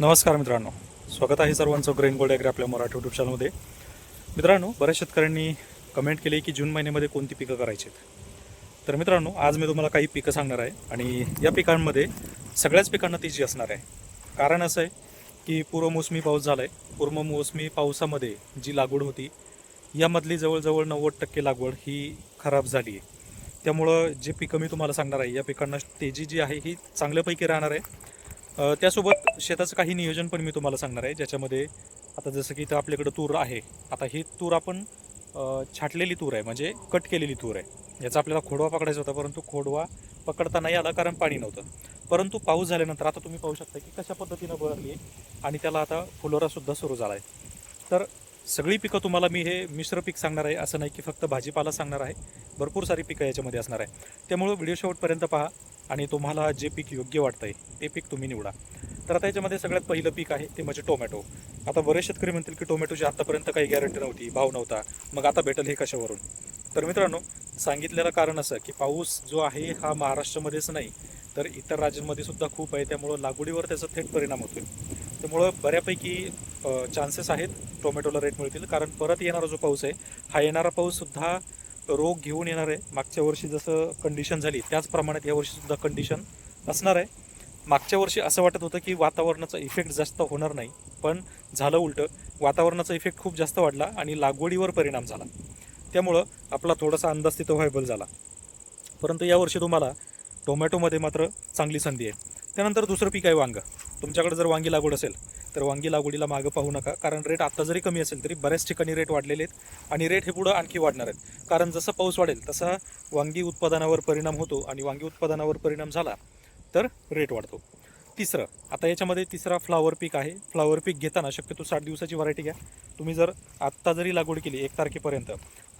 नमस्कार मित्रांनो. स्वागत आहे सर्वांचं ग्रेन गोल्ड ॲग्री आपल्या मराठी युट्यूब चॅनलमध्ये मित्रांनो बऱ्याच शेतकऱ्यांनी कमेंट केली की जून महिन्यामध्ये कोणती पिकं करायची आहेत तर मित्रांनो आज मी तुम्हाला काही पिकं सांगणार आहे आणि या पिकांमध्ये सगळ्याच पिकांना तेजी असणार आहे. कारण असं आहे की पूर्वमोसमी पाऊस झाला आहे पूर्वमोसमी पावसामध्ये जी लागवड होती यामधली जवळजवळ नव्वद टक्के लागवड ही खराब झाली आहे. त्यामुळं जे पिकं मी तुम्हाला सांगणार आहे या पिकांना तेजी जी आहे ही चांगल्यापैकी राहणार आहे. त्यासोबत शेताचं काही नियोजन पण मी तुम्हाला सांगणार आहे. ज्याच्यामध्ये आता जसं की इथं आपल्याकडं तूर आहे. आता ही तूर आपण छाटलेली तूर आहे. म्हणजे कट केलेली तूर आहे. याचा आपल्याला खोडवा पकडायचा होता परंतु खोडवा पकडता नाही आला कारण पाणी नव्हतं. परंतु पाऊस झाल्यानंतर आता तुम्ही पाहू शकता की कशा पद्धतीनं बहरली आहे आणि त्याला आता फुलोरासुद्धा सुरू झाला आहे. तर सगळी पिकं तुम्हाला मी हे मिश्र पीक सांगणार आहे. असं नाही की फक्त भाजीपाला सांगणार आहे. भरपूर सारी पिकं याच्यामध्ये असणार आहे. त्यामुळं व्हिडिओ शेवटपर्यंत पहा. आणि तुम्हाला जे पीक योग्य वाटतं आहे ते पीक तुम्ही निवडा. तर आता याच्यामध्ये सगळ्यात पहिलं पीक आहे ते म्हणजे टोमॅटो. आता बरेच शेतकरी म्हणतील की टोमॅटोची आतापर्यंत काही गॅरंटी नव्हती भाव नव्हता मग आता भेटेल हे कशावरून? तर मित्रांनो सांगितलेलं कारण असं की पाऊस जो आहे हा महाराष्ट्रामध्येच नाही तर इतर राज्यांमध्ये सुद्धा खूप आहे त्यामुळं लागवडीवर त्याचा थेट परिणाम होतोय. त्यामुळं बऱ्यापैकी चान्सेस आहेत टोमॅटोला रेट मिळतील कारण परत येणारा जो पाऊस आहे हा येणारा पाऊससुद्धा रोग घेऊन येणार आहे. मागच्या वर्षी जसं कंडिशन झाली त्याच प्रमाणात कंडिशन असणार आहे. मागच्या वर्षी असं वाटत होतं की वातावरणाचा इफेक्ट जास्त होणार नाही पण झालं उलटं. वातावरणाचा इफेक्ट खूप जास्त वाढला आणि लागवडीवर परिणाम झाला. त्यामुळं आपला थोडासा अंदाज तिथं व्हायबल झाला. परंतु यावर्षी तुम्हाला टोमॅटोमध्ये मात्र चांगली संधी आहे. त्यानंतर दुसरं पीक आहे वांगं. तुमच्याकडे जर वांगी लागवड असेल तर वांगी लागवडीला मागं पाहू नका. कारण रेट आता जरी कमी असेल तरी बऱ्याच ठिकाणी रेट वाढलेले आहेत आणि रेट हे पुढं आणखी वाढणार आहेत. कारण जसं पाऊस वाढेल तसा वांगी उत्पादनावर परिणाम होतो आणि वांगी उत्पादनावर परिणाम झाला तर रेट वाढतो. तिसरं आता याच्यामध्ये तिसरा फ्लावर पीक आहे. फ्लावर पीक घेताना शक्यतो साठ दिवसाची व्हरायटी घ्या. तुम्ही जर आत्ता जरी लागवड केली एक तारखेपर्यंत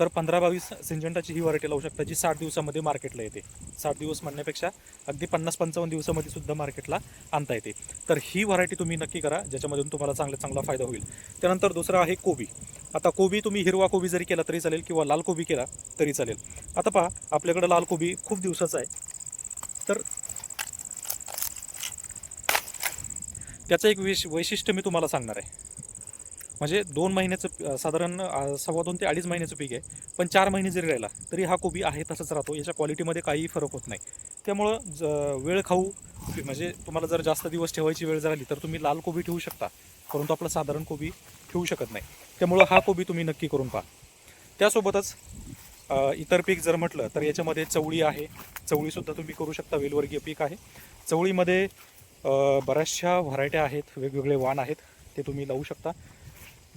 तर पंधरा बावीस सिंजंटाची ही व्हरायटी लावू शकता जी साठ दिवसामध्ये मार्केटला येते. साठ दिवस म्हणण्यापेक्षा अगदी पन्नास पंचावन्न दिवसामध्ये सुद्धा मार्केटला आणता येते. तर ही व्हरायटी तुम्ही नक्की करा ज्याच्यामधून तुम्हाला चांगला चांगला फायदा होईल. त्यानंतर दुसरा आहे कोबी. आता कोबी तुम्ही हिरवा कोबी जरी केला तरी चालेल किंवा लाल कोबी केला तरी चालेल. आता पहा आपल्याकडं लाल कोबी खूप दिवसाचा आहे. तर त्याचं एक विश वैशिष्ट्य मी तुम्हाला सांगणार आहे. म्हणजे दोन महिन्याचं साधारण सव्वा दोन ते अडीच महिन्याचं पीक आहे. पण चार महिने जरी राहिला तरी हा कोबी आहे तसंच राहतो. याच्या क्वालिटीमध्ये काहीही फरक होत नाही. त्यामुळं ज वेळ खाऊ म्हणजे तुम्हाला जर जास्त दिवस ठेवायची वेळ झाली तर तुम्ही लाल कोबी ठेवू शकता. परंतु आपला साधारण कोबी ठेवू शकत नाही. त्यामुळं हा कोबी तुम्ही नक्की करून पहा. त्यासोबतच इतर पीक जर म्हटलं तर याच्यामध्ये चवळी आहे. चवळीसुद्धा तुम्ही करू शकता. वेलवर्गीय पीक आहे. चवळीमध्ये बऱ्याचशा व्हरायट्या आहेत. वेगवेगळे वाण आहेत. ते तुम्ही लावू शकता.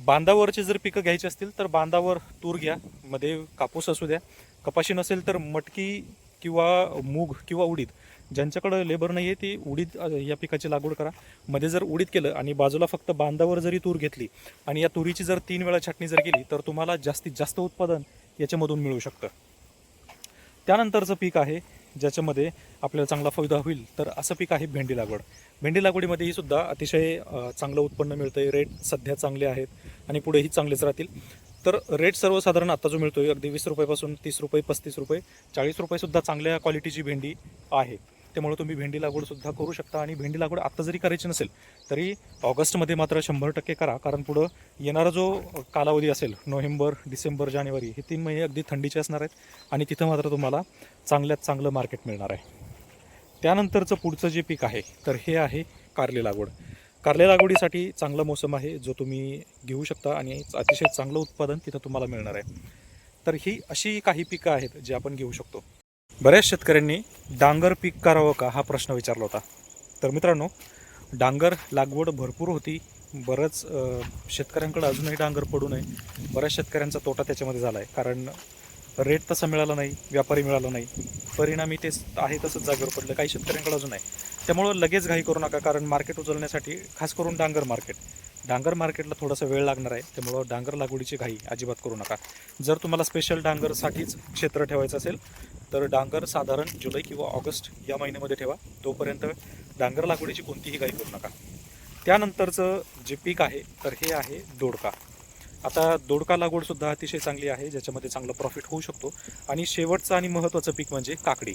बांधावरचे जर पिकं घ्यायची असतील तर बांधावर तूर घ्या मध्ये कापूस असू द्या. कपाशी नसेल तर मटकी किंवा मूग किंवा उडीद ज्यांच्याकडं लेबर नाही आहे ती उडीद या पिकाची लागवड करा. मध्ये जर उडीद केलं आणि बाजूला फक्त बांधावर जरी तूर घेतली आणि या तुरीची जर तीन वेळा छाटणी जर केली तर तुम्हाला जास्तीत जास्त उत्पादन याच्यामधून मिळू शकतं. त्यानंतरचं पीक आहे ज्याच्यामध्ये आपल्याला चांगला फायदा होईल तर असं पीक आहे भेंडी लागवड. भेंडी लागवडीमध्ये ही सुद्धा अतिशय चांगलं उत्पन्न मिळतं आहे रेट सध्या चांगले आहेत आणि पुढेही चांगलेच राहतील. तर रेट सर्वसाधारण आता जो मिळतो आहे अगदी वीस रुपयापासून तीस रुपये पस्तीस रुपये चाळीस रुपयेसुद्धा चांगल्या क्वालिटीची भेंडी आहे. त्यामुळे तुम्ही भेंडी लागवडसुद्धा करू शकता. आणि भेंडी लागवड आत्ता जरी करायची नसेल तरी ऑगस्टमध्ये मात्र शंभर टक्के करा. कारण पुढं येणारा जो कालावधी असेल नोव्हेंबर डिसेंबर जानेवारी हे तीन महिने अगदी थंडीचे असणार आहेत. आणि तिथं मात्र तुम्हाला चांगल्यात चांगलं मार्केट मिळणार आहे. त्यानंतरचं पुढचं जे पीक आहे तर हे आहे कारले लागवड. कारले लागवडीसाठी चांगला मोसम आहे जो तुम्ही घेऊ शकता आणि अतिशय चांगलं उत्पादन तिथं तुम्हाला मिळणार आहे. तर ही अशी काही पिकं आहेत जे आपण घेऊ शकतो. बऱ्याच शेतकऱ्यांनी डांगर पीक करावं का हा प्रश्न विचारला होता. तर मित्रांनो डांगर लागवड भरपूर होती. बरंच शेतकऱ्यांकडे अजूनही डांगर पडू नये. बऱ्याच शेतकऱ्यांचा तोटा त्याच्यामध्ये झाला आहे कारण रेट तसा मिळाला नाही व्यापारी मिळाला नाही. परिणामी ते आहे तसंच जागेवर पडलं. काही शेतकऱ्यांकडे अजून आहे त्यामुळं लगेच घाई करू नका. कारण मार्केट उचलण्यासाठी खास करून डांगर मार्केट डांगर मार्केटला थोडासा वेळ लागणार आहे त्यामुळं डांगर लागवडीची घाई अजिबात करू नका. जर तुम्हाला स्पेशल डांगरसाठीच क्षेत्र ठेवायचं असेल तर डांगर साधारण जुलै किंवा ऑगस्ट या महिन्यामध्ये ठेवा. तोपर्यंत डांगर लागवडीची कोणतीही घाई करू नका. त्यानंतरचं जे पीक आहे तर हे आहे दोडका. आता दोडका लागवडसुद्धा अतिशय चांगली आहे ज्याच्यामध्ये चांगलं प्रॉफिट होऊ शकतो. आणि शेवटचं आणि महत्त्वाचं पीक म्हणजे काकडी.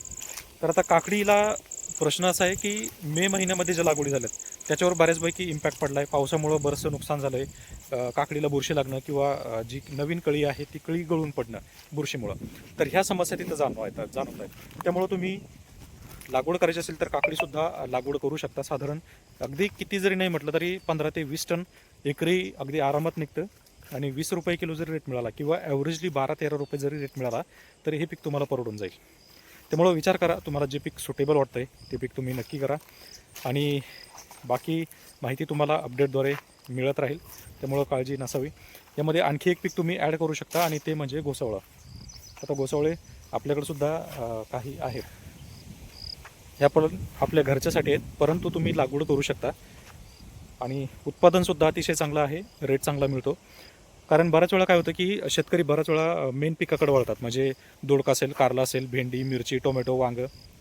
तर आता काकडीला प्रश्न असा आहे की मे महिन्यामध्ये ज्या लागवडी झाल्यात त्याच्यावर बऱ्याचपैकी इम्पॅक्ट पडला आहे पावसामुळं बरंचसं नुकसान झालं आहे काकडीला बुरशी लागणं किंवा जी नवीन कळी आहे ती कळी गळून पडणं बुरशीमुळं. तर ह्या समस्या तिथं जाणव आहेत जाणवत आहेत त्यामुळं तुम्ही लागवड करायची असेल तर काकडीसुद्धा लागवड करू शकता साधारण. अगदी किती जरी नाही म्हटलं तरी पंधरा ते वीस टन एकरी अगदी आरामात निघतं. आणि वीस रुपये किलो जरी रेट मिळाला किंवा ॲव्हरेजली बारा तेरा रुपये जरी रेट मिळाला तरी हे पीक तुम्हाला परवडून जाईल. त्यामुळं विचार करा तुम्हाला जे पीक सुटेबल वाटतं आहे ते पीक तुम्ही नक्की करा. आणि बाकी माहिती तुम्हाला अपडेटद्वारे मिळत राहील. त्यामुळं काळजी नसावी. यामध्ये आणखी एक पीक तुम्ही ॲड करू शकता आणि ते म्हणजे घोसावळा आता घोसावळे आपल्याकडे सुद्धा काही आहेत. ह्या पण आपल्या घरच्यासाठी आहेत परंतु तुम्ही लागवड करू शकता. आणि उत्पादनसुद्धा अतिशय चांगलं आहे रेट चांगला मिळतो. कारण बऱ्याच वेळा काय होतं की शेतकरी बऱ्याच वेळा मेन पिकाकडे वळतात. म्हणजे दोडका असेल कारला असेल भेंडी मिरची टोमॅटो वांग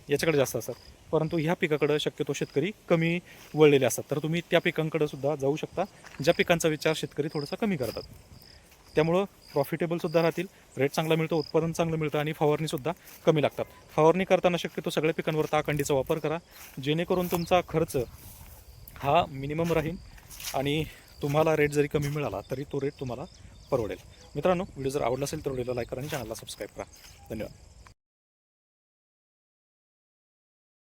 याच्याकडे जास्त असतात. परंतु ह्या पिकाकडं शक्यतो शेतकरी कमी वळलेले असतात. तर तुम्ही त्या पिकांकडे सुद्धा जाऊ शकता. ज्या पिकांचा विचार शेतकरी थोडासा कमी करतात. त्यामुळं प्रॉफिटेबलसुद्धा राहतील रेट चांगला मिळतो उत्पादन चांगलं मिळतं आणि फवारणीसुद्धा कमी लागतात. फवारणी करताना शक्यतो सगळ्या पिकांवर ताकंडीचा वापर करा. जेणेकरून तुमचा खर्च हा मिनिमम राहील आणि तुम्हाला रेट जरी कमी मिळाला तरी तो रेट तुम्हाला परवडेल. मित्रांनो व्हिडिओ जर आवडला असेल तर व्हिडिओला लाईक करा आणि चॅनलला सबस्क्राईब करा. धन्यवाद.